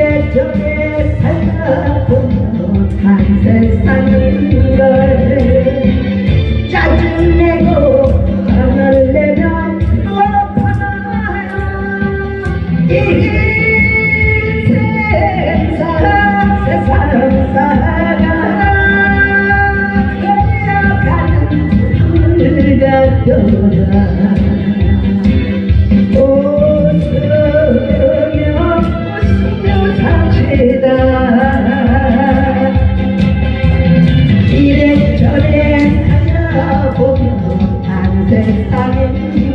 예정에 살다 보면 한 세상인 걸 짜증내고 화를 내면 또 화나요 이 세상 세상 사랑 걸려가는 우리가 떠나 I'm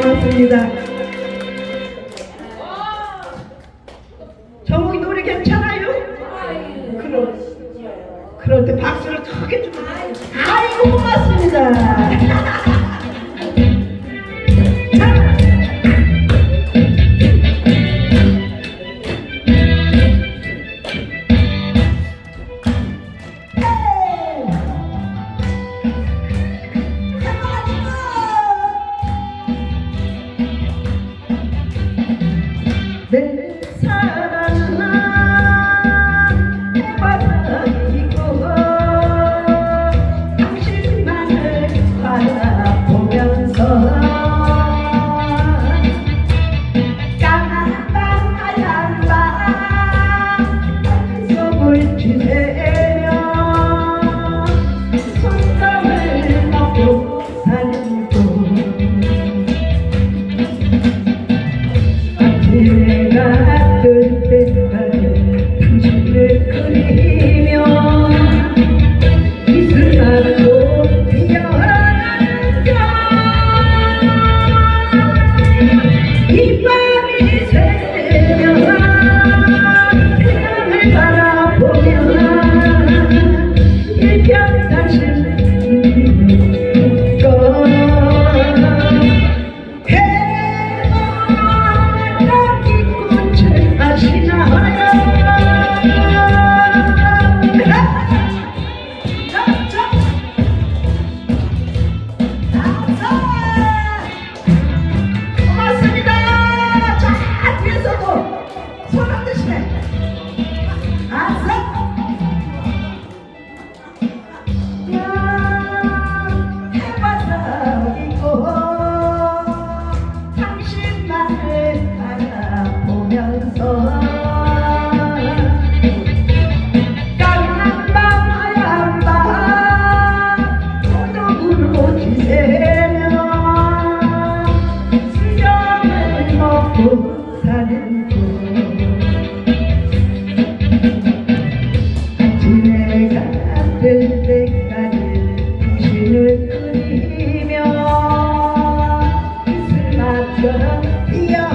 我们随意的 Amen. Yeah.